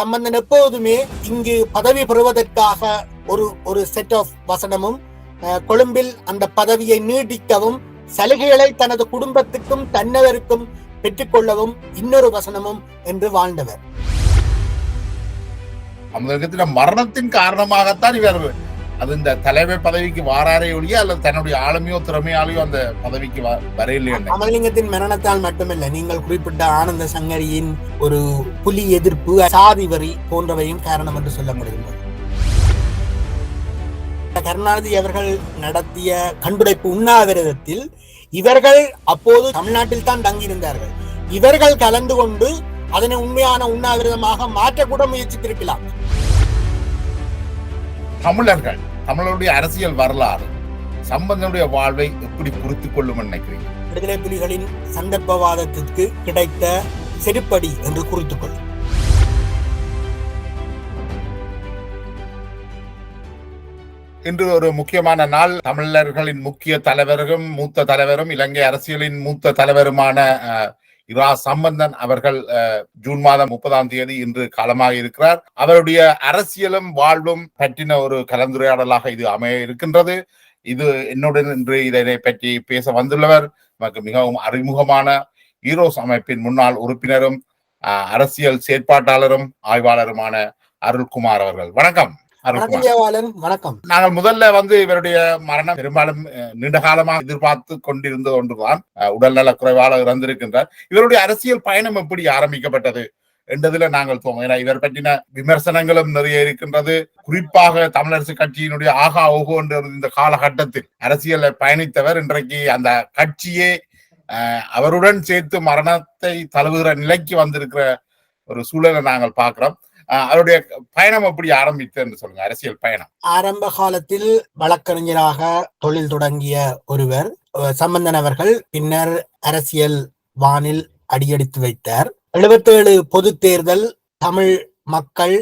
சம்பந்தன் எப்போதுமே இங்கு பதவி பெறுவதற்காக ஒரு ஒரு செட் ஆஃப் வசனமும் கொழும்பில் அந்த பதவியை நீடிக்கவும் சலுகைகளை தனது குடும்பத்துக்கும் தன்னவருக்கும் பெற்றுக்கொள்ளவும் இன்னொரு வசனமும் என்று வாழ்ந்தவர். மரணத்தின் காரணமாகத்தான் இவர் அது இந்த தலைவர் பதவிக்கு வாராரே ஒழிய அல்லது தன்னுடைய ஆளுமையோ திறமையாலையோ அந்த பதவிக்கு வ- வரையில்லை என்ன அமலிங்கத்தின் மரணத்தால் மட்டுமல்ல நீங்கள் குறிப்பிட்ட ஆனந்த சங்கரியின் ஒரு புலி எதிர்ப்பு சாதி வரி போன்றவையும் காரணம் என்று சொல்லப்படுகின்றது. கருணாநிதி அவர்கள் நடத்திய கண்டுடைப்பு உண்ணாவிரதத்தில் இவர்கள் அப்போது தமிழ்நாட்டில் தான் தங்கியிருந்தார்கள். இவர்கள் கலந்து கொண்டு அதனை உண்மையான உண்ணாவிரதமாக மாற்றக்கூட முயற்சித்திருக்கலாம். தமிழர்கள் தமிழருடைய அரசியல் வரலாறு சம்பந்தனுடைய வாழ்வை எப்படி குறித்துக் கொள்ளும் நினைக்கிறீங்க? விடுதலை புலிகளின் சந்தர்ப்பவாதத்திற்கு கிடைத்த செருப்படி என்று குறித்துக் கொள்ளும் இன்று ஒரு முக்கியமான நாள். தமிழர்களின் முக்கிய தலைவரும் மூத்த தலைவரும் இலங்கை அரசியலின் மூத்த தலைவருமான இரா சம்பந்தன் அவர்கள் ஜூன் மாதம் முப்பதாம் தேதி இன்று காலமாக இருக்கிறார். அவருடைய அரசியலும் வாழ்வும் பற்றின ஒரு கலந்துரையாடலாக இது அமைய இருக்கின்றது. இது என்னுடன் இன்று இதனை பற்றி பேச வந்துள்ளவர். நமக்கு மிகவும் அறிமுகமான ஈரோஸ் அமைப்பின் முன்னாள் உறுப்பினரும் அரசியல் செயற்பாட்டாளரும் ஆய்வாளருமான அருள்குமார் அவர்கள். வணக்கம். வணக்கம். நாங்கள் முதல்ல வந்து இவருடைய மரணம் பெரும்பாலும் நீண்ட காலமாக எதிர்பார்த்து கொண்டிருந்த ஒன்றுதான். உடல்நல குறைவாக இறந்திருக்கின்றார். இவருடைய அரசியல் பயணம் எப்படி ஆரம்பிக்கப்பட்டது என்றதுல நாங்கள் தோம் ஏன்னா இவர் பற்றின விமர்சனங்களும் நிறைய இருக்கின்றது. குறிப்பாக தமிழரசு கட்சியினுடைய ஆகா ஓகோ என்ற இந்த காலகட்டத்தில். அரசியலை பயணித்தவர் இன்றைக்கு அந்த கட்சியே அவருடன் சேர்த்து மரணத்தை தழுவுகிற நிலைக்கு வந்திருக்கிற ஒரு சூழலை நாங்கள் பார்க்கிறோம். அவருடைய பயணம் எப்படி ஆரம்பித்ததுன்னு சொல்லுங்க அரசியல் பயணம். ஆரம்ப காலத்தில் வழக்கறிஞராக தொழில் தொடங்கிய ஒருவர் சம்பந்தன் அவர்கள் பின்னர் அரசியல் வானில் அடியெடுத்து வைத்தார். எழுபத்தேழு பொது தேர்தல் தமிழ் மக்கள்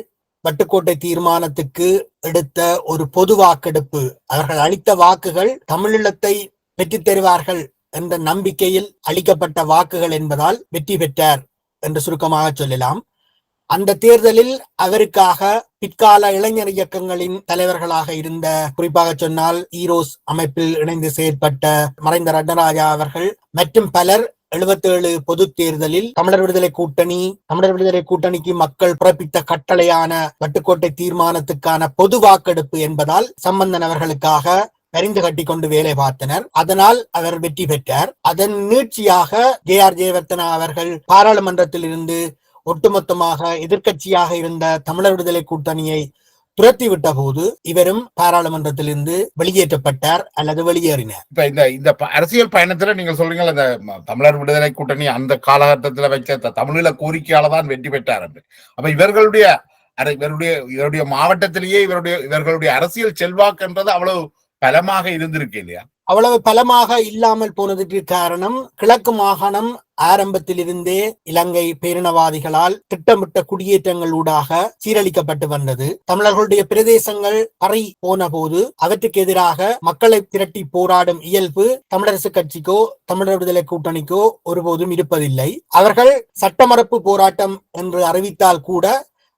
வட்டுக்கோட்டை தீர்மானத்துக்கு எடுத்த ஒரு பொது வாக்கெடுப்பு. அவர்கள் அளித்த வாக்குகள் தமிழீழத்தை வெற்றி தருவார்கள் என்ற நம்பிக்கையில் அளிக்கப்பட்ட வாக்குகள் என்பதால் வெற்றி பெற்றார் என்று சுருக்கமாக சொல்லலாம். அந்த தேர்தலில் அவருக்காக பிற்கால இளைஞர் இயக்கங்களின் தலைவர்களாக இருந்த குறிப்பாக சொன்னால் ஈரோஸ் அமைப்பில் இணைந்து செயற்பட்ட மறைந்த ரட்னராஜா அவர்கள் மற்றும் பலர் எழுபத்தேழு பொது தேர்தலில் தமிழர் விடுதலை கூட்டணி தமிழர் விடுதலை கூட்டணிக்கு மக்கள் பிறப்பித்த கட்டளையான வட்டுக்கோட்டை தீர்மானத்துக்கான பொது வாக்கெடுப்பு என்பதால் சம்பந்தன் அவர்களுக்காக பரிந்து கட்டி கொண்டு வேலை பார்த்தனர். அதனால் அவர் வெற்றி பெற்றார். அதன் நீட்சியாக ஜே ஆர் ஜெயவர்த்தனா அவர்கள் பாராளுமன்றத்தில் இருந்து ஒட்டுமொத்தமாக எதிர்க்கட்சியாக இருந்த தமிழர் விடுதலை கூட்டணியை துரத்தி விட்ட போது இவரும் பாராளுமன்றத்திலிருந்து வெளியேற்றப்பட்டார் அல்லது வெளியேறினார். இப்ப இந்த இந்த அரசியல் பயணத்துல நீங்க சொல்றீங்கல்ல இந்த ம- தமிழர் விடுதலை கூட்டணி அந்த காலகட்டத்துல வச்ச தமிழீழ கோரிக்கையால தான் வெற்றி பெற்றார் என்று அப்ப இவர்களுடைய இவருடைய இவருடைய மாவட்டத்திலேயே இவருடைய இவர்களுடைய அரசியல் செல்வாக்குன்றது அவ்வளவு பலமாக இருந்திருக்கு இல்லையா? அவ்வளவு பலமாக இல்லாமல் போனதற்கு காரணம் கிழக்கு மாகாணம் ஆரம்பத்திலிருந்தே இலங்கை பேரினவாதிகளால் திட்டமிட்ட குடியேற்றங்களூடாக சீரழிக்கப்பட்டு வந்தது. தமிழர்களுடைய பிரதேசங்கள் பறை போன போது அவற்றுக்கு எதிராக மக்களை திரட்டி போராடும் இயல்பு தமிழரசு கட்சிக்கோ தமிழர் விடுதலை கூட்டணிக்கோ ஒருபோதும் இருப்பதில்லை. அவர்கள் சட்டமரப்பு போராட்டம் என்று அறிவித்தால் கூட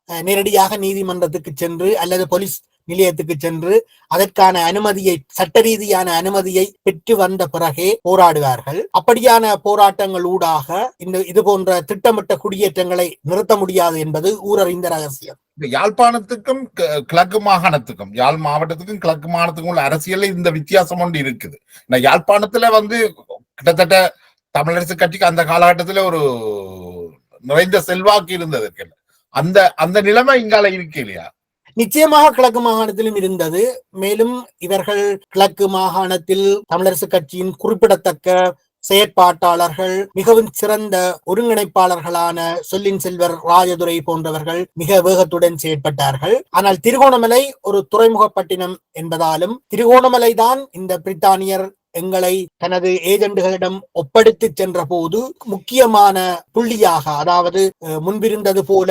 நேரடியாக நீதிமன்றத்துக்கு சென்று அல்லது போலீஸ் நிலையத்துக்கு சென்று அதற்கான அனுமதியை சட்ட ரீதியான அனுமதியை பெற்று வந்த பிறகே போராடுவார்கள். அப்படியான போராட்டங்கள் ஊடாக இந்த இது போன்ற திட்டமிட்ட குடியேற்றங்களை நிறுத்த முடியாது என்பது ஊரறிந்த ரகசியம். இந்த யாழ்ப்பாணத்துக்கும் கிழக்கு மாகாணத்துக்கும் யாழ் மாவட்டத்துக்கும் கிழக்கு மாகாணத்துக்கும் உள்ள அரசியல்ல இந்த வித்தியாசம் ஒன்று இருக்குது. இந்த யாழ்ப்பாணத்துல வந்து கிட்டத்தட்ட தமிழரசு கட்சிக்கு அந்த காலகட்டத்துல ஒரு நிறைந்த செல்வாக்கு இருந்தது அந்த அந்த நிலைமை இங்கால இருக்கு இல்லையா? நிச்சயமாக கிழக்கு மாகாணத்திலும் இருந்தது. மேலும் இவர்கள் கிழக்கு மாகாணத்தில் தமிழரசு கட்சியின் குறிப்பிடத்தக்க செயற்பாட்டாளர்கள் மிகவும் சிறந்த ஒருங்கிணைப்பாளர்களான சொல்லின் செல்வர் ராஜதுரை போன்றவர்கள் மிக வேகத்துடன் செயற்பட்டார்கள். ஆனால் திருகோணமலை ஒரு துறைமுகப்பட்டினம் என்பதாலும் திருகோணமலை தான் இந்த பிரித்தானியர் எங்களை தனது ஏஜெண்டுகளிடம் ஒப்படைத்து சென்ற போது முக்கியமான புள்ளியாக அதாவது அஹ், முன்பிருந்தது போல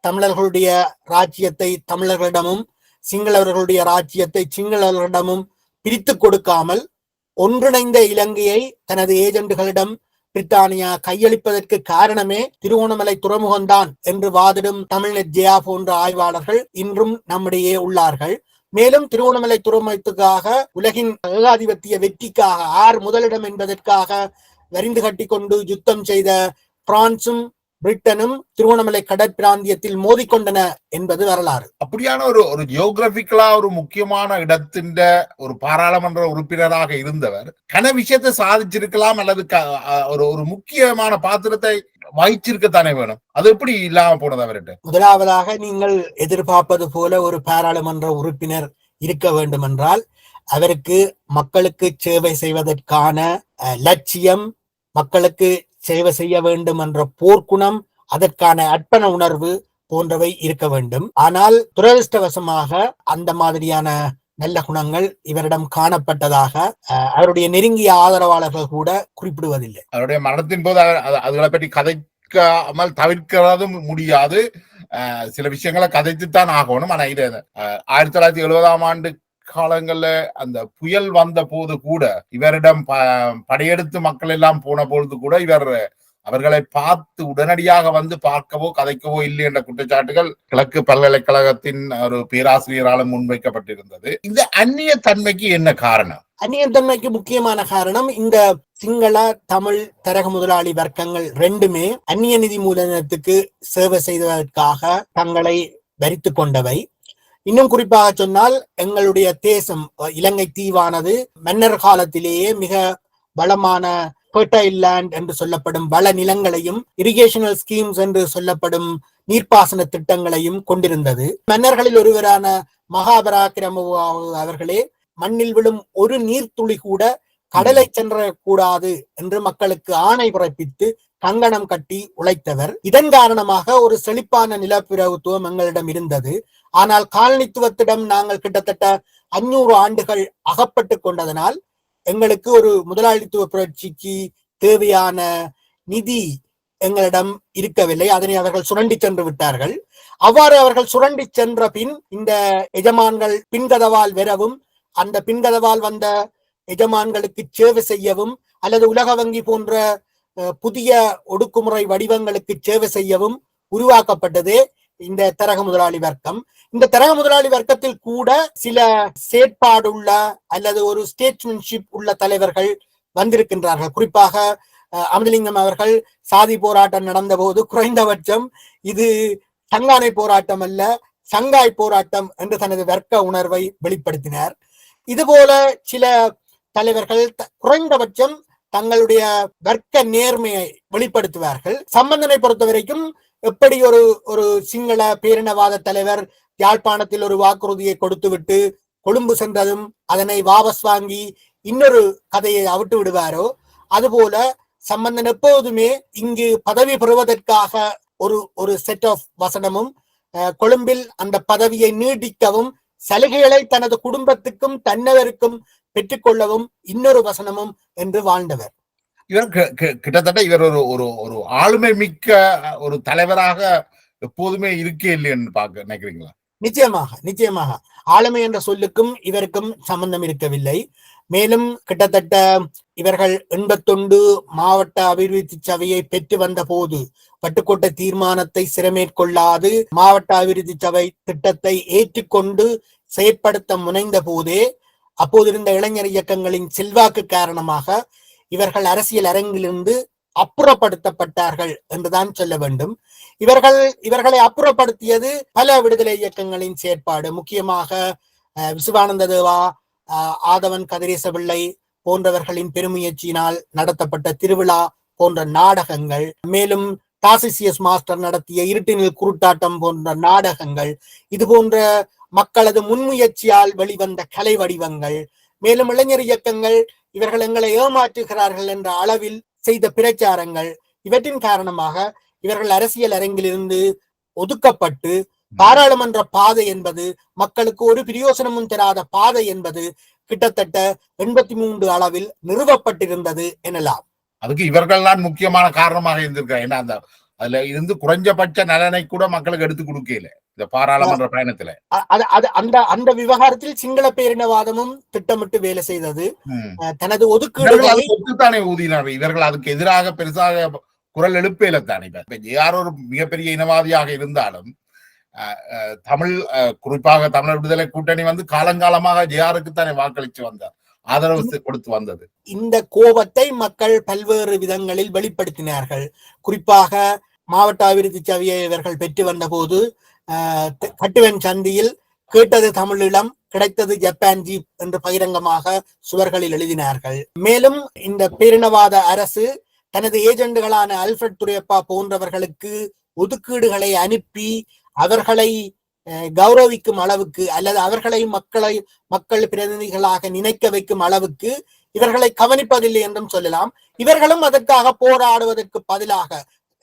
தமிழர்களுடைய ராஜ்யத்தை தமிழர்களிடமும் சிங்களவர்களுடைய ராஜ்யத்தை சிங்களவர்களிடமும் பிரித்து கொடுக்காமல் ஒன்றிணைந்த இலங்கையை தனது ஏஜெண்டுகளிடம் பிரித்தானியா கையளிப்பதற்கு காரணமே திருவோணமலை துறைமுகம்தான் என்று வாதிடும் தமிழ்நெட் ஜெயா போன்ற ஆய்வாளர்கள் இன்றும் நம்மிடையே உள்ளார்கள். மேலும் திருவோணமலை துறைமுகத்துக்காக உலகின் ஏகாதிபத்திய வெற்றிக்காக ஆர் முதலிடம் என்பதற்காக வரிந்து கட்டிக்கொண்டு யுத்தம் செய்த பிரான்சும் பிரிட்டனும் திருவோணமலை கடற்பிராந்தியத்தில் மோதிக்கொண்டன என்பது வரலாறு. அப்படியான ஒரு ஒரு ஜியோகிராபிக்கலா ஒரு முக்கியமான இடத்தின் ஒரு பாராளுமன்ற உறுப்பினராக இருந்தவர் கன விஷயத்தை சாதிச்சிருக்கலாம் அல்லது ஒரு ஒரு முக்கியமான பாத்திரத்தை வகிச்சிருக்கத்தானே வேணும். அது எப்படி இல்லாம போனது அவர்கிட்ட? முதலாவதாக நீங்கள் எதிர்பார்ப்பது போல ஒரு பாராளுமன்ற உறுப்பினர் இருக்க வேண்டுமென்றால் அவருக்கு மக்களுக்கு சேவை செய்வதற்கான லட்சியம் மக்களுக்கு சேவை செய்ய வேண்டும் என்ற போர்க்குணம் அதற்கான அர்ப்பண உணர்வு போன்றவை இருக்க வேண்டும். ஆனால் துரதிருஷ்டவசமாக அந்த மாதிரியான நல்ல குணங்கள் இவரிடம் காணப்பட்டதாக அஹ், அவருடைய நெருங்கிய ஆதரவாளர்கள் கூட குறிப்பிடுவதில்லை. அவருடைய மரணத்தின் போது அதுகளை பற்றி கதைக்காமல் தவிர்க்கிறதும் முடியாது. சில விஷயங்களை கதைத்துத்தான் ஆகணும். ஆனா இது ஆயிரத்தி தொள்ளாயிரத்தி எழுபதாம் ஆண்டு காலங்கள்ல அந்த புயல் வந்த போது கூட இவரிடம் ப- படையெடுத்து மக்கள் எல்லாம் போன பொழுது கூட இவர் அவர்களை பார்த்து உடனடியாக வந்து பார்க்கவோ கதைக்கவோ இல்லை என்ற குற்றச்சாட்டுகள் கிழக்கு பல்கலைக்கழகத்தின் ஒரு பேராசிரியராலும் முன்வைக்கப்பட்டிருந்தது. இந்த அந்நிய தன்மைக்கு என்ன காரணம்? அந்நியத்தன்மைக்கு முக்கியமான காரணம் இந்த சிங்கள தமிழ் தரக முதலாளி வர்க்கங்கள் ரெண்டுமே அந்நிய நிதி மூலதனத்துக்கு சேவை செய்வதற்காக தங்களை வரித்து கொண்டவை. இன்னும் குறிப்பாக சொன்னால் எங்களுடைய தேசம் இலங்கை தீவானது மன்னர் காலத்திலேயே மிக வளமான fertile லேண்ட் என்று சொல்லப்படும் வள நிலங்களையும் இரிகேஷனல் ஸ்கீம்ஸ் என்று சொல்லப்படும் நீர்ப்பாசன திட்டங்களையும் கொண்டிருந்தது. மன்னர்களில் ஒருவரான மகாபராக்கிரம அவர்களே மண்ணில் விழும் ஒரு நீர்த்துளி கூட கடலை சென்றக்கூடாது என்று மக்களுக்கு ஆணை பிறப்பித்து கங்கணம் கட்டி உழைத்தவர். இதன் காரணமாக ஒரு செழிப்பான நிலப்பிரபுத்துவம் எங்களிடம் இருந்தது. ஆனால் காலனித்துவத்திடம் நாங்கள் கிட்டத்தட்ட அஞ்சூறு ஆண்டுகள் அகப்பட்டு கொண்டதனால் எங்களுக்கு ஒரு முதலாளித்துவ புரட்சிக்கு தேவையான நிதி எங்களிடம் இருக்கவில்லை. அதனை அவர்கள் சுரண்டி சென்று விட்டார்கள். அவ்வாறு அவர்கள் சுரண்டி சென்ற பின் இந்த எஜமான்கள் பின்கதவால் வெறவும் அந்த பின்கதவால் வந்த எஜமான்களுக்கு சேவை செய்யவும் அல்லது உலக வங்கி போன்ற புதிய ஒடுக்குமுறை வடிவங்களுக்கு சேவை செய்யவும் உருவாக்கப்பட்டது. இந்த தரக முதலாளி வர்க்கம். இந்த தரக முதலாளி வர்க்கத்தில் கூட சில செயற்பாடுள்ள அல்லது ஒரு ஸ்டேட்மென்ஷிப் உள்ள தலைவர்கள் வந்திருக்கின்றார்கள். குறிப்பாக அமிர்தலிங்கம் அவர்கள் சாதி போராட்டம் நடந்த போது குறைந்தபட்சம் இது சங்கானை போராட்டம் அல்ல சங்காய் போராட்டம் என்று தனது வர்க்க உணர்வை வெளிப்படுத்தினார். இதுபோல சில தலைவர்கள் த- குறைந்தபட்சம் தங்களுடைய வர்க்க நேர்மையை வெளிப்படுத்துவார்கள். சம்பந்தனை பொறுத்த வரைக்கும் எப்படி ஒரு ஒரு சிங்கள பேரினவாத தலைவர் யாழ்ப்பாணத்தில் ஒரு வாக்குறுதியை கொடுத்துவிட்டு கொழும்பு சென்றதும் அதனை வாபஸ் வாங்கி இன்னொரு கதையை அவிட்டு விடுவாரோ? அதுபோல சம்பந்தன் எப்போதுமே இங்கு பதவி பெறுவதற்காக ஒரு ஒரு செட் ஆஃப் வசனமும் கொழும்பில் அந்த பதவியை நீடிக்கவும் சலுகைகளை தனது குடும்பத்துக்கும் தன்னவருக்கும் பெற்றுக்கொள்ளவும் இன்னொரு வசனமும் என்று வாழ்ந்தவர். இவர் கிட்டத்தட்ட இவர் ஒரு ஒரு ஒரு ஆளுமை மிக்க ஒரு தலைவராக எப்போதுமே இருக்கே இல்லைன்னு பார்க்க நினைக்கிறீங்களா? நிச்சயமாக நிச்சயமாக. ஆளுமை என்ற சொல்லுக்கும் இவருக்கும் சம்பந்தம் இருக்கவில்லை. மேலும் கிட்டத்தட்ட இவர்கள் எண்பத்தொண்டு மாவட்ட அபிவிருத்தி சபையை பெற்று வந்த போது பட்டுக்கோட்டை தீர்மானத்தை சிறமேற்கொள்ளாது மாவட்ட அபிவிருத்தி சபை திட்டத்தை ஏற்றுக்கொண்டு செயற்படுத்த முனைந்த போதே அப்போதிருந்த இளைஞர் இயக்கங்களின் செல்வாக்கு காரணமாக இவர்கள் அரசியல் அரங்கிலிருந்து அப்புறப்படுத்தப்பட்டார்கள் என்றுதான் சொல்ல வேண்டும். இவர்கள் இவர்களை அப்புறப்படுத்தியது பல விடுதலை இயக்கங்களின் செயற்பாடு. முக்கியமாக விசுவானந்த தேவா ஆதவன் கதிரேச பிள்ளை போன்றவர்களின் பெருமுயற்சியினால் நடத்தப்பட்ட திருவிழா போன்ற நாடகங்கள் மேலும் டாசிசியஸ் மாஸ்டர் நடத்திய இருட்டினில் குருட்டாட்டம் போன்ற நாடகங்கள் இது போன்ற மக்களது முன்முயற்சியால் வெளிவந்த கலை வடிவங்கள் மேலும் இளைஞர் இயக்கங்கள் இவர்கள் எங்களை ஏமாற்றுகிறார்கள் என்ற அளவில் செய்த பிரச்சாரங்கள் இவற்றின் காரணமாக இவர்கள் அரசியல் அரங்கிலிருந்து ஒதுக்கப்பட்டு பாராளுமன்ற பாதை என்பது மக்களுக்கு ஒரு பிரயோசனமும் தராத பாதை என்பது கிட்டத்தட்ட எண்பத்தி மூன்று அளவில் நிறுவப்பட்டிருந்தது எனலாம். அதுக்கு இவர்கள் தான் முக்கியமான காரணமாக இருந்திருக்காங்க ஏன்னா அந்த அதுல இருந்து குறைஞ்சபட்ச நலனை கூட மக்களுக்கு எடுத்து கொடுக்கல. இந்த பாராளுமன்ற பயணத்துல. அந்த அந்த விவகாரத்தில் சிங்கள பேரினவாதமும் திட்டமிட்டு வேலை செய்தது. தனது ஒதுக்கீடுகளை ஊதினார்கள். இவர்கள் அதுக்கு எதிராக பெருசாக குரல் எழுப்பேல தானே. இப்ப யார் ஒரு மிகப்பெரிய இனவாதியாக இருந்தாலும் தமிழ் குறிப்பாக தமிழர் விடுதலை கூட்டணி வந்து காலங்காலமாக ஜேஆருக்கு தானே வாக்களிச்சு வந்தார். ஆதரவு கொடுத்து வந்தது. இந்த கோபத்தை மக்கள் பல்வேறு விதங்களில் வெளிப்படுத்தினார்கள். குறிப்பாக மாவட்ட அபிவிருத்தி சபையை இவர்கள் பெற்று வந்தபோது அஹ், த- கட்டுவன் சந்தியில் கேட்டது தமிழீழம் கிடைத்தது ஜப்பான் ஜீப் என்று பகிரங்கமாக சுவர்களில் எழுதினார்கள். மேலும் இந்த பேரினவாத அரசு தனது ஏஜெண்டுகளான அல்ஃபிரட் துரையப்பா போன்றவர்களுக்கு ஒதுக்கீடுகளை அனுப்பி அவர்களை அஹ், கௌரவிக்கும் அளவுக்கு அல்லது அவர்களை மக்களை மக்கள் பிரதிநிதிகளாக நினைக்க வைக்கும் அளவுக்கு இவர்களை கவனிப்பதில்லை என்றும் சொல்லலாம். இவர்களும் அதற்காக போராடுவதற்கு பதிலாக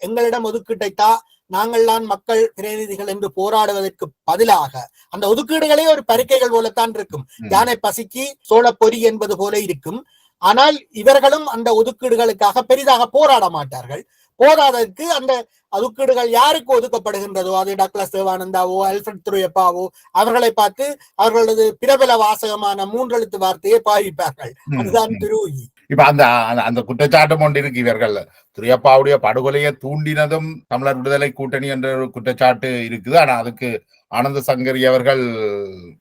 எங்களிடம் ஒதுக்கீட்டை நாங்கள்தான் மக்கள் பிரதிநிதிகள் என்று போராடுவதற்கு பதிலாக அந்த ஒதுக்கீடுகளே ஒரு பறிக்கைகள் போலத்தான் இருக்கும். யானை பசிக்கு சோழ பொறி என்பது போல இருக்கும். ஆனால் இவர்களும் அந்த ஒதுக்கீடுகளுக்காக பெரிதாக போராட மாட்டார்கள். போராதற்கு அந்த ஒதுக்கீடுகள் யாருக்கு ஒதுக்கப்படுகின்றதோ அது டக்ளஸ் தேவானந்தாவோ அல்ஃபிரட் துரையப்பாவோ அவர்களை பார்த்து அவர்களது பிரபல வாசகமான மூன்றெழுத்து வார்த்தையை பாவிப்பார்கள் அதுதான். துருவி இப்ப அந்த அந்த- அந்த குற்றச்சாட்டும் ஒன்று இருக்கு இவர்கள். துரியப்பாவுடைய படுகொலையை தூண்டினதும் தமிழர் விடுதலை கூட்டணி என்ற ஒரு குற்றச்சாட்டு இருக்குது. ஆனா அதுக்கு ஆனந்த சங்கரி அவர்கள்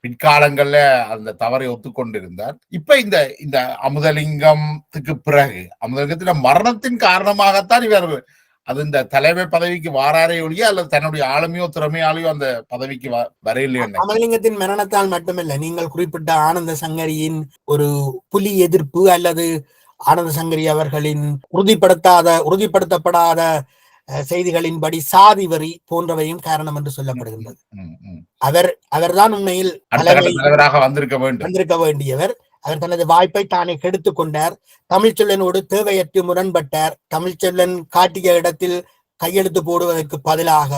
பிற்காலங்கள்ல அந்த தவறை ஒத்துக்கொண்டிருந்தார். இப்ப இந்த இந்த அமுதலிங்கத்துக்கு பிறகு அமுதலிங்கத்தின் மரணத்தின் காரணமாகத்தான் இவர் அது இந்த தலைமை பதவிக்கு வாராரே ஒழிய அல்லது தன்னுடைய ஆளுமையோ திறமையாலையோ அந்த பதவிக்கு வ- வரையில்லை என்ன? அமலிங்கத்தின் மரணத்தால் மட்டுமல்ல நீங்கள் குறிப்பிட்ட ஆனந்த சங்கரியின் ஒரு புலி எதிர்ப்பு அல்லது ஆனந்த சங்கரி அவர்களின் உறுதிப்படுத்தாத உறுதிப்படுத்தப்படாத செய்திகளின்படி சாதி வரி போன்றவையும் காரணம் என்று சொல்லப்படுகின்றது. அவர் அவர்தான் உண்மையில் வந்திருக்க வேண்டியவர். அவர் தனது வாய்ப்பை தானே கெடுத்துக் கொண்டார். தமிழ்ச்சொல்லனோடு தேவையற்று முரண்பட்டார். தமிழ்ச்சொல்லன் காட்டிய இடத்தில் கையெழுத்து போடுவதற்கு பதிலாக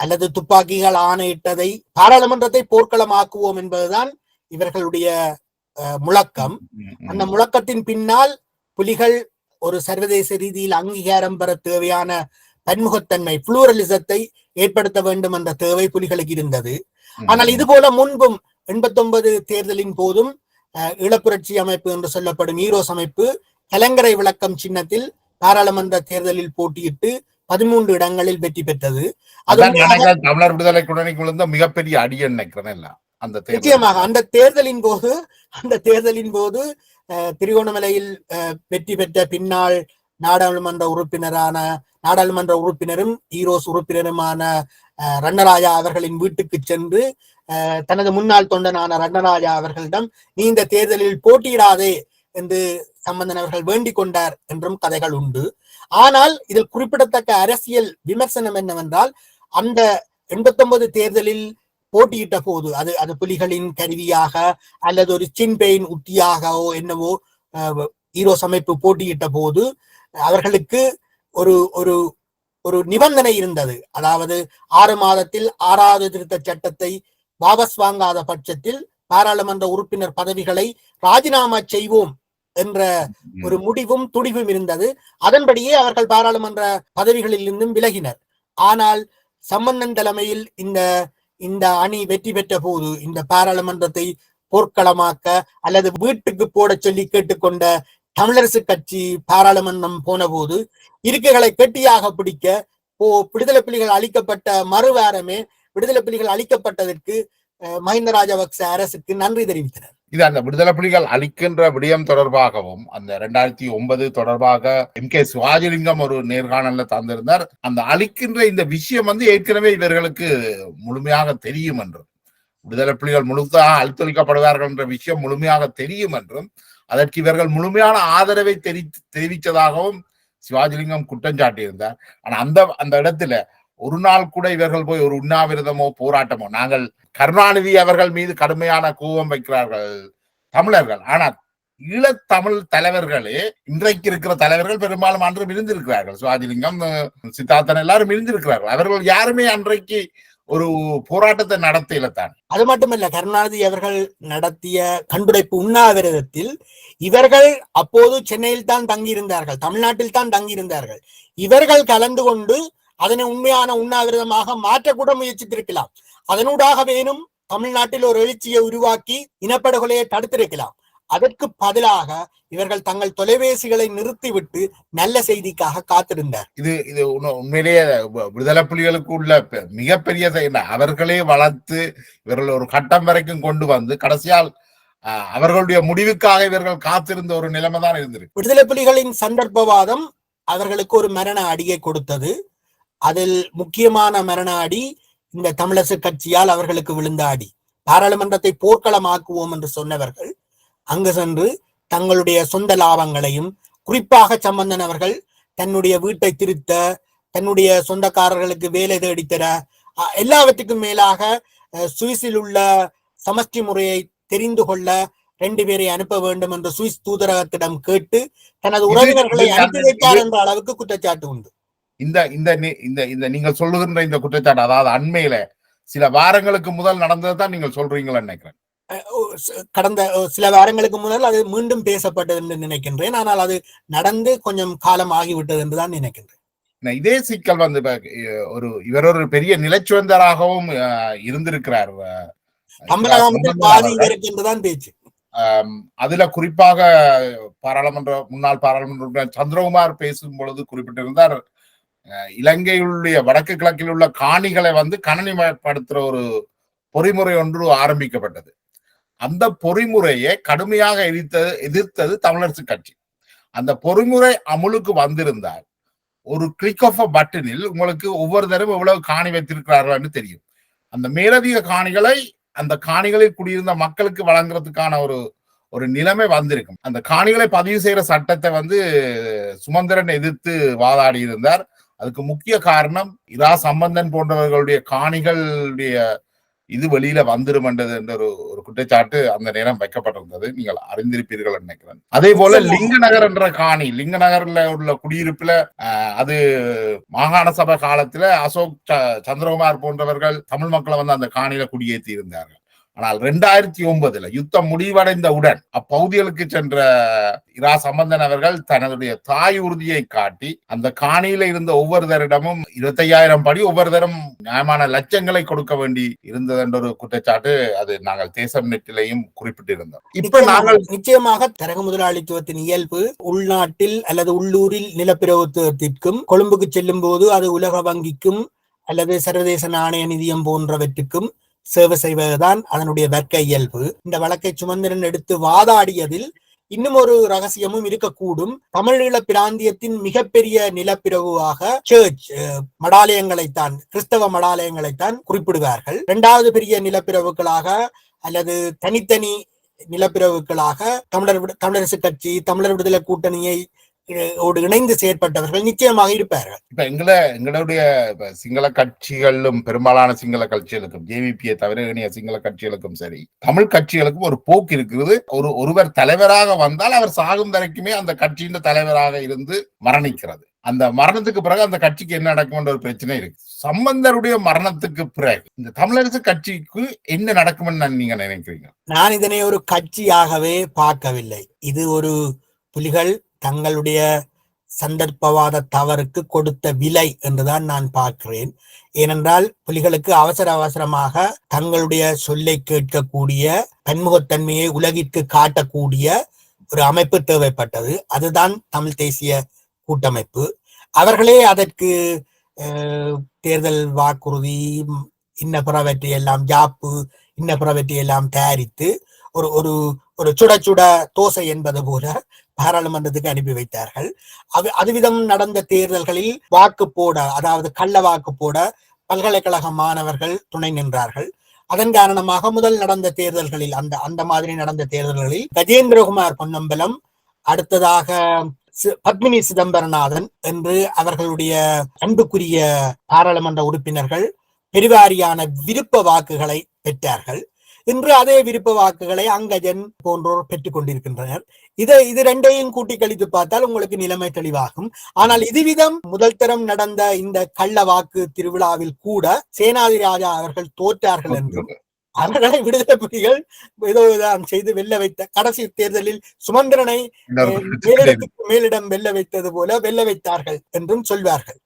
அல்லது துப்பாக்கிகள் ஆணையிட்டதை பாராளுமன்றத்தை போர்க்களமாக்குவோம் என்பதுதான் இவர்களுடைய முழக்கம். அந்த முழக்கத்தின் பின்னால் புலிகள் ஒரு சர்வதேச ரீதியில் அங்கீகாரம் பெற தேவையான பன்முகத்தன்மை புளூரலிசத்தை ஏற்படுத்த வேண்டும் என்ற தேவை புலிகளுக்கு இருந்தது. ஆனால் இது போல முன்பும் எண்பத்தொன்பது தேர்தலின் போதும் அஹ், ஈழப்புரட்சி அமைப்பு என்று சொல்லப்படும் ஈரோஸ் அமைப்பு கலங்கரை விளக்கம் சின்னத்தில் பாராளுமன்ற தேர்தலில் போட்டியிட்டு பதிமூன்று இடங்களில் வெற்றி பெற்றது தமிழர் விடுதலை கூட்டணிக்கு விழுந்த மிகப்பெரிய அடி நினைக்கிறேன் அந்த. நிச்சயமாக அந்த தேர்தலின் போது அந்த தேர்தலின் போது திருகோணமலையில் அஹ், வெற்றி பெற்ற பின்னால் நாடாளுமன்ற உறுப்பினரான நாடாளுமன்ற உறுப்பினரும் ஈரோஸ் உறுப்பினருமான அஹ், ரண்ணராஜா அவர்களின் வீட்டுக்கு சென்று தனது முன்னாள் தொண்டனான ரங்கராஜா அவர்களிடம் நீ இந்த தேர்தலில் போட்டியிடாதே என்று சம்பந்தன் அவர்கள் வேண்டிக் கொண்டார் என்றும் கதைகள் உண்டு. ஆனால் இதில் குறிப்பிடத்தக்க அரசியல் விமர்சனம் என்னவென்றால் அந்த எண்பத்தொன்பது தேர்தலில் போட்டியிட்ட போது அது அது புலிகளின் கருவியாக அல்லது ஒரு சின்பெயின் உத்தியாகவோ என்னவோ அஹ், ஈரோஸ் அமைப்பு போட்டியிட்ட போது அவர்களுக்கு ஒரு ஒரு ஒரு நிபந்தனை இருந்தது. அதாவது ஆறு மாதத்தில் ஆறாவது திருத்த சட்டத்தை வாபஸ் வாங்காத பட்சத்தில் பாராளுமன்ற உறுப்பினர் பதவிகளை ராஜினாமா செய்வோம் என்ற. ஒரு முடிவும் துடிவும் இருந்தது அதன்படியே அவர்கள் பாராளுமன்ற பதவிகளில் இருந்தும் விலகினர் ஆனால் சம்பந்தன் தலைமையில் இந்த இந்த அணி வெற்றி பெற்ற போது இந்த பாராளுமன்றத்தை போர்க்களமாக்க அல்லது வீட்டுக்கு போட சொல்லி கேட்டுக்கொண்ட தமிழரசு கட்சி பாராளுமன்றம் போன போது இருக்கைகளை கெட்டியாக பிடிக்க விடுதலை புலிகள் அளிக்கப்பட்ட மறுவாரமே விடுதலை புலிகள் அளிக்கப்பட்டதற்கு மஹிந்த ராஜபக்ச அரசுக்கு நன்றி தெரிவித்தனர் இது அந்த விடுதலை புலிகள் அளிக்கின்ற விடயம் தொடர்பாகவும் அந்த ரெண்டாயிரத்தி ஒன்பது தொடர்பாக எம் கே சிவாஜிலிங்கம் ஒரு நேர்காணல்ல தந்திருந்தார். அந்த அளிக்கின்ற இந்த விஷயம் வந்து ஏற்கனவே இவர்களுக்கு முழுமையாக தெரியும் என்றும் விடுதலை புலிகள் முழுதாக அழித்தொழிக்கப்படுவார்கள் என்ற விஷயம் முழுமையாக தெரியும் என்றும் அதற்கு இவர்கள் முழுமையான ஆதரவை தெரி தெரிவித்ததாகவும் சிவாஜிலிங்கம் குற்றம் சாட்டியிருந்தார். ஆனா அந்த அந்த இடத்துல ஒரு நாள் கூட இவர்கள் போய் ஒரு உண்ணாவிரதமோ போராட்டமோ நாங்கள் கருணாநிதி அவர்கள் மீது கடுமையான கோபம் வைக்கிறார்கள் தமிழர்கள். ஆனால் ஈழத்தமிழ் தலைவர்களே இன்றைக்கு இருக்கிற தலைவர்கள் பெரும்பாலும் அன்றும் இருந்திருக்கிறார்கள் சுவாதிலிங்கம் சித்தார்த்தன் எல்லாரும் இருந்திருக்கிறார்கள் அவர்கள் யாருமே அன்றைக்கு ஒரு போராட்டத்தை நடத்தியில தான். அது மட்டுமல்ல கருணாநிதி அவர்கள் நடத்திய கண்டுடைப்பு உண்ணாவிரதத்தில் இவர்கள் அப்போது சென்னையில் தான் தங்கியிருந்தார்கள் தமிழ்நாட்டில் தான் தங்கியிருந்தார்கள். இவர்கள் கலந்து கொண்டு அதனை உண்மையான உண்ணாவிரதமாக மாற்றக்கூட முயற்சித்திருக்கலாம். அதனூடாக வேணும் தமிழ்நாட்டில் ஒரு எழுச்சியை உருவாக்கி இனப்படுகொலையை தடுத்திருக்கலாம். அதற்கு பதிலாக இவர்கள் தங்கள் தொலைபேசிகளை நிறுத்திவிட்டு நல்ல செய்திக்காக காத்திருந்தார். இது இது உண்ம- உண்மையிலேயே விடுதலை புலிகளுக்கு உள்ள மிகப்பெரிய அவர்களே வளர்த்து இவர்கள் ஒரு கட்டம் வரைக்கும் கொண்டு வந்து கடைசியால் அவர்களுடைய முடிவுக்காக இவர்கள் காத்திருந்த ஒரு நிலைமை தான் இருந்திருக்கு. விடுதலை புலிகளின் சந்தர்ப்பவாதம் அவர்களுக்கு ஒரு மரண அடியை கொடுத்தது. அதில் முக்கியமான மரண அடி இந்த தமிழரசு கட்சியால் அவர்களுக்கு விழுந்த அடி. பாராளுமன்றத்தை போர்க்களமாக்குவோம் என்று சொன்னவர்கள் அங்கு சென்று தங்களுடைய சொந்த லாபங்களையும் குறிப்பாக சம்பந்தன் அவர்கள் தன்னுடைய வீட்டை திருத்த தன்னுடைய சொந்தக்காரர்களுக்கு வேலை தேடித்தர எல்லாவற்றுக்கும் மேலாக சுவிஸில் உள்ள சமஷ்டி முறையை தெரிந்து கொள்ள ரெண்டு பேரை அனுப்ப வேண்டும் என்று சுவிஸ் தூதரகத்திடம் கேட்டு தனது உறவினர்களை அனுப்பி வைத்தார் என்ற அளவுக்கு குற்றச்சாட்டு உண்டு. இந்த இந்த இந்த இந்த நீங்கள் சொல்லுகின்ற இந்த குற்றச்சாட்டு அதாவது அண்மையில சில வாரங்களுக்கு முதல் நடந்ததை தான் நீங்கள் சொல்றீங்கன்னு நினைக்கிறேன். கடந்த சில வாரங்களுக்கு முதல் அது மீண்டும் பேசப்பட்டது என்று நினைக்கின்றேன். ஆனால் அது நடந்து கொஞ்சம் காலம் ஆகிவிட்டது என்று தான் நினைக்கின்றேன். நான் இதே சிக்கல் வந்து ஒரு இவர் ஒரு பெரிய நிலச்சுவந்தராகவும் இருந்திருக்கிறார் என்றுதான் பேச்சு. அதுல குறிப்பாக பாராளுமன்ற முன்னாள் பாராளுமன்ற சந்திரகுமார் பேசும் பொழுது குறிப்பிட்டிருந்தார் இலங்கையுடைய வடக்கு கிழக்கில் உள்ள காணிகளை வந்து கணனிமயப்படுத்துற ஒரு பொறிமுறை ஒன்று ஆரம்பிக்கப்பட்டது. அந்த பொறிமுறையை கடுமையாக எதிர்த்தது எதிர்த்தது தமிழரசு கட்சி. அந்த பொறிமுறை அமுலுக்கு வந்திருந்தால் ஒரு கிளிக் ஆஃப் அ பட்டனில் உங்களுக்கு ஒவ்வொரு தடவை எவ்வளவு காணி வைத்திருக்கிறார்கள்னு தெரியும். அந்த மேலதிக காணிகளை அந்த காணிகளில் குடியிருந்த மக்களுக்கு வழங்குறதுக்கான ஒரு ஒரு நிலைமை வந்திருக்கும். அந்த காணிகளை பதிவு செய்யற சட்டத்தை வந்து சுமந்திரன் எதிர்த்து வாதாடி இருந்தார் அதுக்கு முக்கிய காரணம் இரா சம்பந்தன் போன்றவர்களுடைய காணிகளுடைய இது வெளியில வந்துரும் என்றது என்ற ஒரு ஒரு குற்றச்சாட்டு அந்த நேரம் வைக்கப்பட்டிருந்தது. நீங்கள் அறிந்திருப்பீர்கள் நினைக்கிறேன். அதே போல லிங்க நகர் என்ற காணி லிங்க நகர்ல உள்ள குடியிருப்புல அது மாகாண சபை காலத்துல அசோக் சந்திரகுமார் போன்றவர்கள் தமிழ் மக்களை வந்து அந்த காணியில குடியேற்றி இருந்தார்கள் ஆனால் ரெண்டாயிரத்தி ஒன்பதுல யுத்தம் முடிவடைந்தவுடன் அப்பகுதிகளுக்கு சென்ற இரா சம்பந்தன் அவர்கள் தன்னுடைய தாய் உறுதியை காட்டி அந்த காணியில இருந்த ஒவ்வொருத்தரிடமும் இருபத்தையாயிரம் படி ஒவ்வொருத்தரும் நியாயமான லட்சங்களை கொடுக்க வேண்டி இருந்தது என்ற ஒரு குற்றச்சாட்டு அது நாங்கள் தேசம் நெட்டிலையும் குறிப்பிட்டிருந்தோம். இப்ப நாங்கள் நிச்சயமாக- நிச்சயமாக தரகு முதலாளித்துவத்தின் இயல்பு உள்நாட்டில் அல்லது உள்ளூரில் நிலப்பிரபுத்துவத்திற்கும் கொழும்புக்கு செல்லும் போது அது உலக வங்கிக்கும் அல்லது சர்வதேச நாணய நிதியம் போன்றவற்றுக்கும் சேவை செய்வதுதான் அதனுடைய வர்க்க இயல்பு. இந்த வழக்கை சுமந்திரன் எடுத்து வாதாடியதில் இன்னும் ஒரு ரகசியமும் இருக்கக்கூடும். தமிழீழ பிராந்தியத்தின் மிகப்பெரிய நிலப்பிரவுவாக சர்ச் மடாலயங்களைத்தான் கிறிஸ்தவ மடாலயங்களைத்தான் குறிப்பிடுவார்கள். இரண்டாவது பெரிய நிலப்பிரவுகளாக அல்லது தனித்தனி நிலப்பிரவுகளாக தமிழர் தமிழரசு கட்சி தமிழர் விடுதலை கூட்டணியை இணைந்து செயற்பட்டவர்கள் நிச்சயமாக இருப்பார்கள். இப்ப எங்களை எங்களுடைய சிங்கள கட்சிகளும் பெரும்பாலான சிங்கள கட்சிகளுக்கும் ஜேவிபியை தவிர ஏனைய சிங்கள கட்சிகளுக்கும் சரி தமிழ் கட்சிகளுக்கும் ஒரு போக்கு இருக்கிறது. ஒரு ஒருவர் தலைவராக வந்தால் அவர் சாகும் வரைக்குமே அந்த கட்சியின் தலைவராக இருந்து மரணிக்கிறது. அந்த மரணத்துக்கு பிறகு அந்த கட்சிக்கு என்ன நடக்கும்ன்ற ஒரு பிரச்சனை இருக்கு. சம்பந்தருடைய மரணத்துக்கு பிறகு இந்த தமிழரசு கட்சிக்கு என்ன நடக்கும்னு நீங்க நினைக்கிறீங்க? நான் இதனை ஒரு கட்சியாகவே பார்க்கவில்லை. இது ஒரு புலிகள் தங்களுடைய சந்தர்ப்பவாத தவறுக்கு கொடுத்த விலை என்றுதான் நான் பார்க்கிறேன். ஏனென்றால் புலிகளுக்கு அவசர அவசரமாக தங்களுடைய சொல்லை கேட்கக்கூடிய பன்முகத்தன்மையை உலகிற்கு காட்டக்கூடிய ஒரு அமைப்பு தேவைப்பட்டது. அதுதான் தமிழ் தேசிய கூட்டமைப்பு. அவர்களே அதற்கு தேர்தல் வாக்குறுதி இன்ன பிறவற்றை எல்லாம் ஜாப்பு இன்ன பிறவற்றை எல்லாம் தயாரித்து ஒரு ஒரு ஒரு சுட சுட தோசை என்பது போல பாராளுமன்றத்துக்கு அனுப்பி வைத்தார்கள். அது அதுவிதம் நடந்த தேர்தல்களில் வாக்கு போட அதாவது கள்ள வாக்கு போட பல்கலைக்கழக மாணவர்கள் துணை நின்றார்கள். அதன் காரணமாக முதல் நடந்த தேர்தல்களில் அந்த அந்த மாதிரி நடந்த தேர்தல்களில் கஜேந்திரகுமார் பொன்னம்பலம் அடுத்ததாக பத்மினி சிதம்பரநாதன் என்று அவர்களுடைய அன்புக்குரிய பாராளுமன்ற உறுப்பினர்கள் பெருவாரியான விருப்ப வாக்குகளை பெற்றார்கள். இன்று அதே விருப்ப வாக்குகளை அங்கஜன் போன்றோர் பெற்றுக் கொண்டிருக்கின்றனர். இதை இது ரெண்டையும் கூட்டி கழித்து பார்த்தால் உங்களுக்கு நிலைமை தெளிவாகும். ஆனால் இதுவிதம் முதல் தரம் நடந்த இந்த கள்ள வாக்கு திருவிழாவில் கூட சேனாதி ராஜா அவர்கள் தோற்றார்கள் என்றும் அவர்களை விடுதலை புலிகள் ஏதோ செய்து வெல்ல வைத்த கடைசி தேர்தலில் சுமந்திரனை மேலிடம் வெல்ல வைத்தது போல வெல்ல வைத்தார்கள் என்றும் சொல்வார்கள்.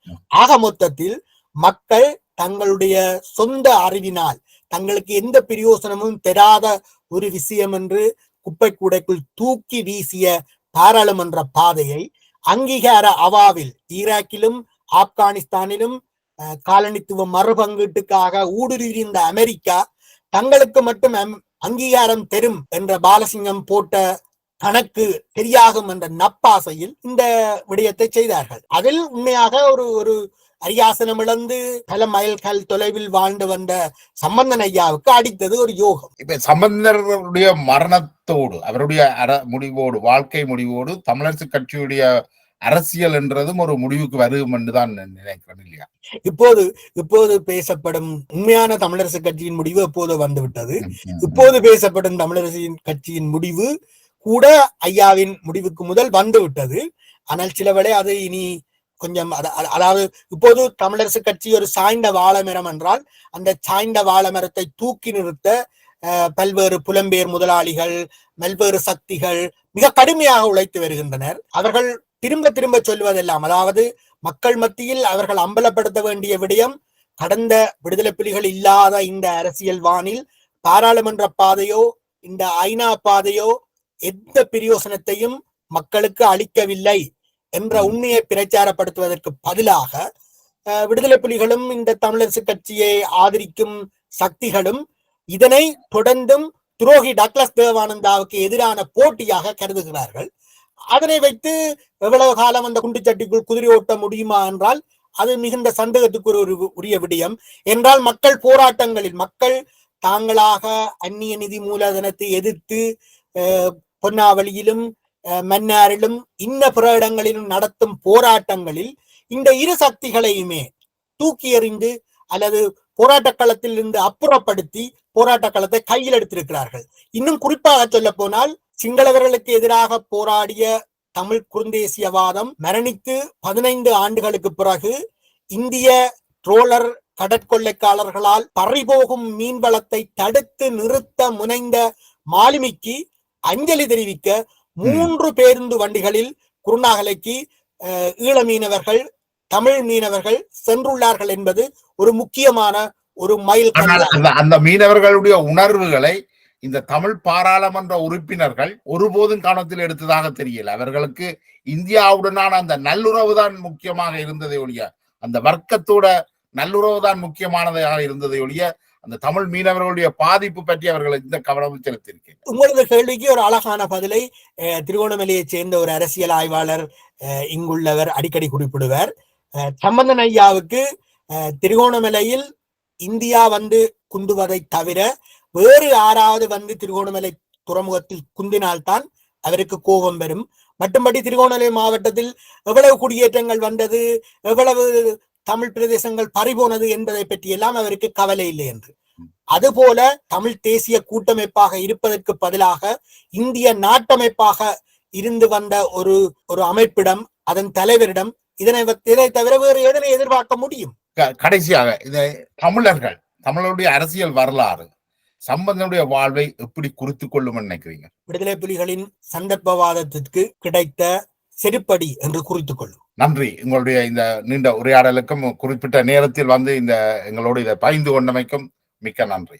ஆக மொத்தத்தில் மக்கள் தங்களுடைய சொந்த அறிவினால் தங்களுக்கு எந்த பிரயோசனமும் பெறாத ஒரு விஷயம் என்று குப்பை கூடைக்குள் தூக்கி வீசிய பாராளுமன்ற பாதையை அங்கீகார அவாவில் ஈராக்கிலும் ஆப்கானிஸ்தானிலும் அஹ், காலனித்துவ மறுபங்கீட்டுக்காக ஊடுருவியிருந்த அமெரிக்கா தங்களுக்கு மட்டும் அம்- அங்கீகாரம் தரும் என்ற பாலசிங்கம் போட்ட கணக்கு தெரியாகும் என்ற நப்பாசையில் இந்த விடயத்தை செய்தார்கள். அதில் உண்மையாக ஒரு ஒரு அரியாசனம் இழந்து பல மைல்கள் தொலைவில் வாழ்ந்து வந்த சம்பந்தன் ஐயாவுக்கு அடித்தது ஒரு யோகம். இப்ப சம்பந்தருடைய மரணத்தோடு அவருடைய அற முடிவோடு வாழ்க்கை முடிவோடு தமிழரசு கட்சியுடைய அரசியல் என்றதும் ஒரு முடிவுக்கு வரும் என்றுதான் நினைக்கிறேன் இல்லையா? இப்போது இப்போது பேசப்படும் உண்மையான தமிழரசு கட்சியின் முடிவு எப்போது வந்துவிட்டது. இப்போது பேசப்படும் தமிழரசின் கட்சியின் முடிவு கூட ஐயாவின் முடிவுக்கு முதல் வந்து விட்டது ஆனால் சில வேளை அது இனி கொஞ்சம் அத- அதாவது இப்போது தமிழரசு கட்சி ஒரு சாய்ந்த வாழமரம் என்றால் அந்த சாய்ந்த வாழமரத்தை தூக்கி நிறுத்த பல்வேறு புலம்பெயர் முதலாளிகள் பல்வேறு சக்திகள் மிக கடுமையாக உழைத்து வருகின்றனர். அவர்கள் திரும்ப திரும்ப சொல்வதெல்லாம் அதாவது மக்கள் மத்தியில் அவர்கள் அம்பலப்படுத்த வேண்டிய விடயம் கடந்த விடுதலை புலிகள் இல்லாத இந்த அரசியல் வானில் பாராளுமன்ற பாதையோ இந்த ஐநா பாதையோ எந்த பிரயோசனத்தையும் மக்களுக்கு அளிக்கவில்லை. என்ற உண்மையை பிரச்சாரப்படுத்துவதற்கு பதிலாக அஹ், விடுதலை புலிகளும் இந்த தமிழரசு கட்சியை ஆதரிக்கும் சக்திகளும் இதனை தொடர்ந்தும் துரோகி டக்ளஸ் தேவானந்தாவுக்கு எதிரான போட்டியாக கருதுகிறார்கள். அதனை வைத்து எவ்வளவு காலம் அந்த குண்டுச்சட்டிக்குள் குதிரை ஓட்ட முடியுமா என்றால் அது மிகுந்த சந்தேகத்துக்கு ஒரு உரிய விடயம். என்றால் மக்கள் போராட்டங்களில் மக்கள் தாங்களாக அந்நிய நிதி மூலதனத்தை எதிர்த்து அஹ், பொன்னாவளியிலும் மன்னாரிலும் இன்ன பிற இடங்களிலும் நடத்தும் போராட்டங்களில் இந்த இரு சக்திகளையுமே தூக்கி எறிந்து அல்லது போராட்ட களத்தில் இருந்து அப்புறப்படுத்தி போராட்ட களத்தை கையில் எடுத்திருக்கிறார்கள். இன்னும் குறிப்பாக சொல்ல போனால் சிங்களவர்களுக்கு எதிராக போராடிய தமிழ் குறுந்தேசியவாதம் மரணித்து பதினைந்து ஆண்டுகளுக்கு பிறகு இந்திய ட்ரோலர் கடற்கொள்ளைக்காரர்களால் பறிபோகும் மீன்வளத்தை தடுத்து நிறுத்த முனைந்த மாலுமிக்கு அஞ்சலி தெரிவிக்க மூன்று பேருந்து வண்டிகளில் குருநாகலைக்கு ஈழ மீனவர்கள் தமிழ் மீனவர்கள் சென்றுள்ளார்கள் என்பது ஒரு முக்கியமான ஒரு மைல் அந்த மீனவர்களுடைய உணர்வுகளை இந்த தமிழ் பாராளுமன்ற உறுப்பினர்கள் ஒருபோதும் கவனத்தில் எடுத்ததாக தெரியல. அவர்களுக்கு இந்தியாவுடனான அந்த நல்லுறவு தான் முக்கியமாக இருந்ததை ஒழிய அந்த வர்க்கத்தோட நல்லுறவு தான் முக்கியமானதாக இருந்ததை ஒழிய அந்த தமிழ் மீனவர்களுடைய பாதிப்பு பற்றி அவர்கள் இந்த கவனம் செலுத்தியிருக்கேன் உங்களது கேள்விக்கு ஒரு அழகான பதிலை அஹ், திருகோணமலையைச் சேர்ந்த ஒரு அரசியல் ஆய்வாளர் அஹ், இங்குள்ளவர் அடிக்கடி குறிப்பிடுவார். அஹ், சம்பந்தன் ஐயாவுக்கு அஹ், திருகோணமலையில் இந்தியா வந்து குந்துவதை தவிர வேறு யாராவது வந்து திருகோணமலை துறைமுகத்தில் குந்தினால்தான் அவருக்கு கோபம் வரும். மட்டும்படி திருகோணமலை மாவட்டத்தில் எவ்வளவு குடியேற்றங்கள் வந்தது எவ்வளவு தமிழ் பிரதேசங்கள் பறிபோனது என்பதை பற்றியெல்லாம் அவருக்கு கவலை இல்லை என்று. அதுபோல தமிழ் தேசிய கூட்டமைப்பாக இருப்பதற்கு பதிலாக இந்திய நாட்டமைப்பாக இருந்து வந்த ஒரு ஒரு அமைப்பிடம் அதன் தலைவரிடம் இதனை இதை தவிர வேறு எதனை எதிர்பார்க்க முடியும்? கடைசியாக இந்த தமிழர்கள் தமிழருடைய அரசியல் வரலாறு சம்பந்தனுடைய வாழ்வை எப்படி குறித்துக் கொள்ளும் நினைக்கிறீங்க? விடுதலை புலிகளின் சந்தர்ப்பவாதத்திற்கு கிடைத்த செருப்படி என்று குறித்துக் கொள்ளும். நன்றி. உங்களுடைய இந்த நீண்ட உரையாடலுக்கும் குறிப்பிட்ட நேரத்தில் வந்து இந்த எங்களோடு இதை பகிர்ந்து கொண்டமைக்கும் மிக்க நன்றி.